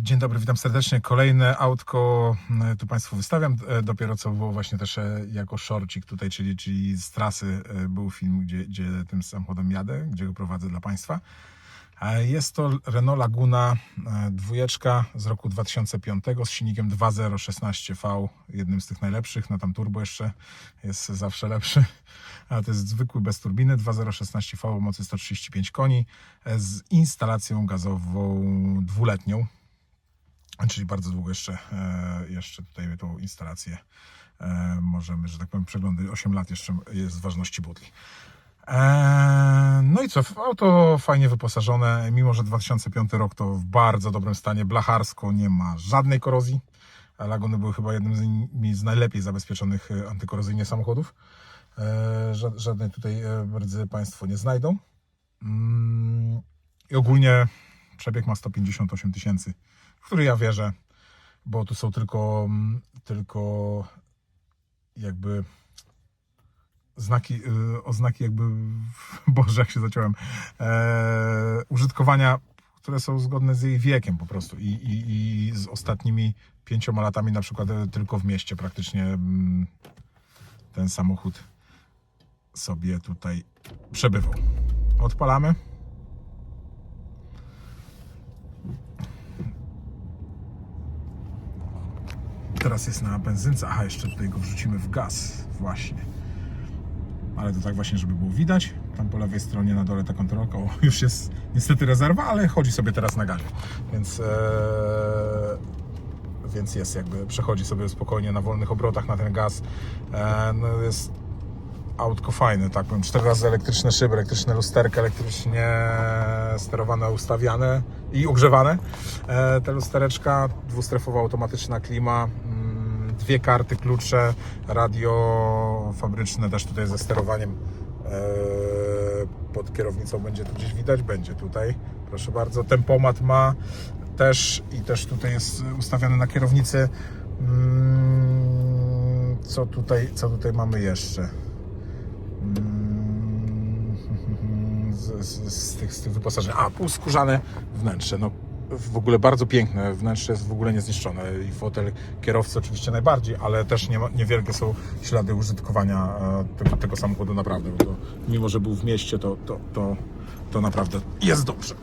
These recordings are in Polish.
Dzień dobry, witam serdecznie. Kolejne autko e, tu Państwu wystawiam. E, Dopiero co było właśnie też e, jako szorcik tutaj, czyli, czyli z trasy e, był film, gdzie, gdzie tym samochodem jadę, gdzie go prowadzę dla Państwa. Jest to Renault Laguna dwójeczka z roku 2005 z silnikiem 2.016V, jednym z tych najlepszych, no tam turbo jeszcze jest zawsze lepszy, a to jest zwykły bez turbiny 2.016V o mocy 135 koni z instalacją gazową dwuletnią, czyli bardzo długo jeszcze, e, jeszcze tutaj tą instalację e, możemy, że tak powiem, przeglądać. 8 lat jeszcze jest ważności butli. Eee, No i co, auto fajnie wyposażone, mimo że 2005 rok to w bardzo dobrym stanie, blacharsko, nie ma żadnej korozji. A Laguny były chyba jednym z, najlepiej zabezpieczonych e, antykorozyjnie samochodów. Ża- Żadnej tutaj e, brdzy Państwo nie znajdą. Mm, I ogólnie przebieg ma 158 tysięcy, w który ja wierzę, bo tu są tylko, mm, tylko jakby znaki, y, oznaki jakby, boże jak się zaciąłem, e, użytkowania, które są zgodne z jej wiekiem po prostu i, i, i z ostatnimi pięcioma latami na przykład e, tylko w mieście praktycznie mm, ten samochód sobie tutaj przebywał. Odpalamy. Teraz jest na benzynce. Aha, jeszcze tutaj go wrzucimy w gaz. Właśnie ale to tak właśnie, żeby było widać. Tam po lewej stronie na dole ta kontrolka, o, już jest niestety rezerwa, ale chodzi sobie teraz na gazie, więc, e, więc jest jakby, przechodzi sobie spokojnie na wolnych obrotach na ten gaz. E, no jest autko fajne, tak powiem, cztery razy elektryczne szyby, elektryczne lusterka, elektrycznie sterowane, ustawiane i ogrzewane. Te lustereczka, dwustrefowa automatyczna klima, dwie karty, klucze, radio fabryczne też tutaj ze sterowaniem e, pod kierownicą będzie tu gdzieś widać, będzie tutaj, proszę bardzo. Tempomat ma też i też tutaj jest ustawiony na kierownicy. Mm, Co tutaj, co tutaj mamy jeszcze? Mm, z, z, z, tych, z tych wyposażeń. A, półskórzane wnętrze. No, w ogóle bardzo piękne. Wnętrze jest w ogóle niezniszczone. I fotel kierowcy oczywiście najbardziej, ale też nie niewielkie są ślady użytkowania e, tego, tego samochodu naprawdę. Bo to, mimo, że był w mieście, to, to, to, to naprawdę jest dobrze.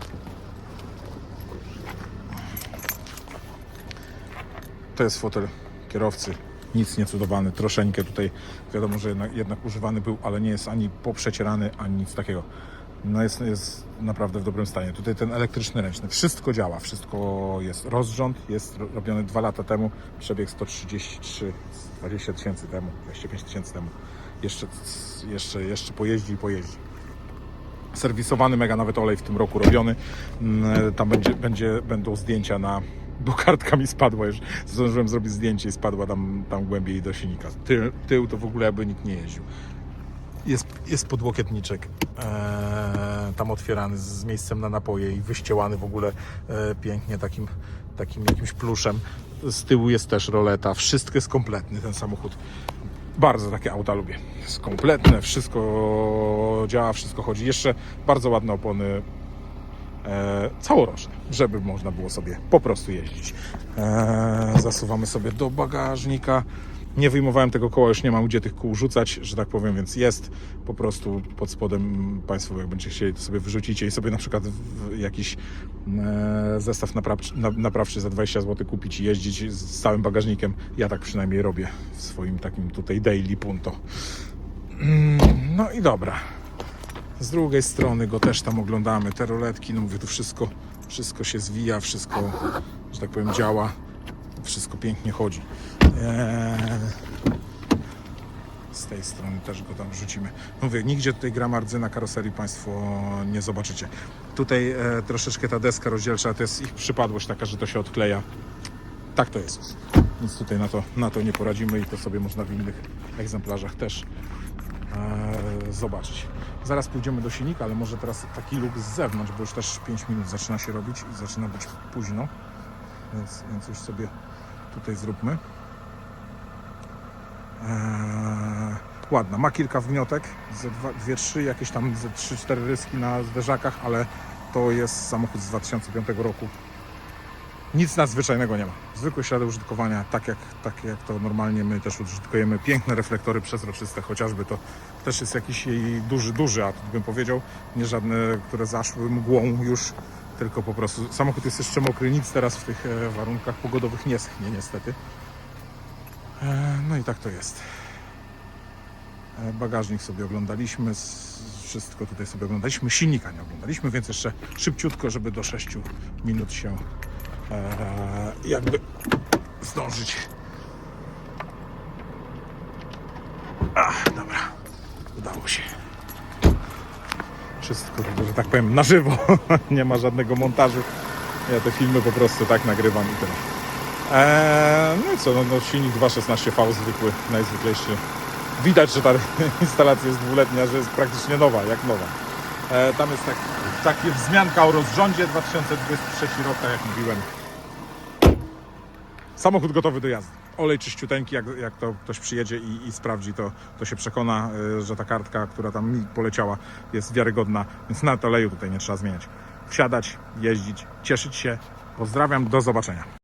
To jest fotel kierowcy. Nic niecudowany, troszeczkę tutaj wiadomo, że jednak, jednak używany był, ale nie jest ani poprzecierany, ani nic takiego. No jest, jest naprawdę w dobrym stanie. Tutaj ten elektryczny ręczny, wszystko działa, wszystko jest. Rozrząd jest ro- robiony dwa lata temu, przebieg 133, 20 tysięcy temu, 25 tysięcy temu. Jeszcze, jeszcze, jeszcze pojeździ i pojeździ serwisowany, mega nawet olej w tym roku robiony. Mm, Tam będzie, będzie, będą zdjęcia na. Bo kartka mi spadła już. Zdążyłem zrobić zdjęcie i spadła tam, tam głębiej do silnika. Tył, tył to w ogóle jakby nikt nie jeździł. Jest, jest podłokietniczek e, tam otwierany z, miejscem na napoje i wyściełany w ogóle e, pięknie takim, takim jakimś pluszem. Z tyłu jest też roleta. Wszystko jest kompletny ten samochód. Bardzo takie auta lubię. Jest kompletne, wszystko działa, wszystko chodzi. Jeszcze bardzo ładne opony e, całoroczne, żeby można było sobie po prostu jeździć. E, zasuwamy sobie do bagażnika. Nie wyjmowałem tego koła, już nie mam gdzie tych kół rzucać, że tak powiem, więc jest po prostu pod spodem Państwo, jak będziecie chcieli, to sobie wyrzucicie i sobie na przykład jakiś e, zestaw naprawczy, na- naprawczy za 20 zł kupić i jeździć z całym bagażnikiem. Ja tak przynajmniej robię w swoim takim tutaj daily punto. Mm, No i dobra. Z drugiej strony go też tam oglądamy, te roletki, no mówię, tu wszystko, wszystko się zwija, wszystko, że tak powiem, działa, wszystko pięknie chodzi. Eee, z tej strony też go tam wrzucimy. Mówię, nigdzie tutaj gramardy na karoserii Państwo nie zobaczycie. Tutaj e, troszeczkę ta deska rozdzielcza to jest ich przypadłość taka, że to się odkleja. Tak to jest. Nic tutaj na to, na to nie poradzimy i to sobie można w innych egzemplarzach też e, zobaczyć. Zaraz pójdziemy do silnika, ale może teraz taki luk z zewnątrz, bo już też 5 minut zaczyna się robić i zaczyna być późno. Więc, więc już sobie tutaj zróbmy. Eee, ładna, ma kilka wniotek, ze dwa, dwie, trzy, jakieś tam ze trzy, cztery ryski na zderzakach, ale to jest samochód z 2005 roku. Nic nadzwyczajnego nie ma. Zwykłe ślady użytkowania, tak jak, tak jak to normalnie my też użytkujemy. Piękne reflektory przezroczyste, chociażby to też jest jakiś jej duży, duży atut, bym powiedział. Nie żadne, które zaszły mgłą już, tylko po prostu samochód jest jeszcze mokry, nic teraz w tych e, warunkach pogodowych nie schnie niestety. E, No i tak to jest. E, Bagażnik sobie oglądaliśmy, wszystko tutaj sobie oglądaliśmy, silnika nie oglądaliśmy, więc jeszcze szybciutko, żeby do 6 minut się jakby zdążyć. Ach, dobra, udało się. Wszystko, że tak powiem, na żywo, nie ma żadnego montażu. Ja te filmy po prostu tak nagrywam i tyle. Eee, no i co, no, no silnik 2.16V zwykły, najzwyklejszy. Widać, że ta instalacja jest dwuletnia, że jest praktycznie nowa, jak nowa. Eee, tam jest tak, takie wzmianka o rozrządzie 2023 rok, tak jak mówiłem. Samochód gotowy do jazdy. Olej czyściuteńki, jak, jak to ktoś przyjedzie i, i sprawdzi, to, to się przekona, y, że ta kartka, która tam mi poleciała, jest wiarygodna, więc nawet oleju tutaj nie trzeba zmieniać. Wsiadać, jeździć, cieszyć się. Pozdrawiam, do zobaczenia.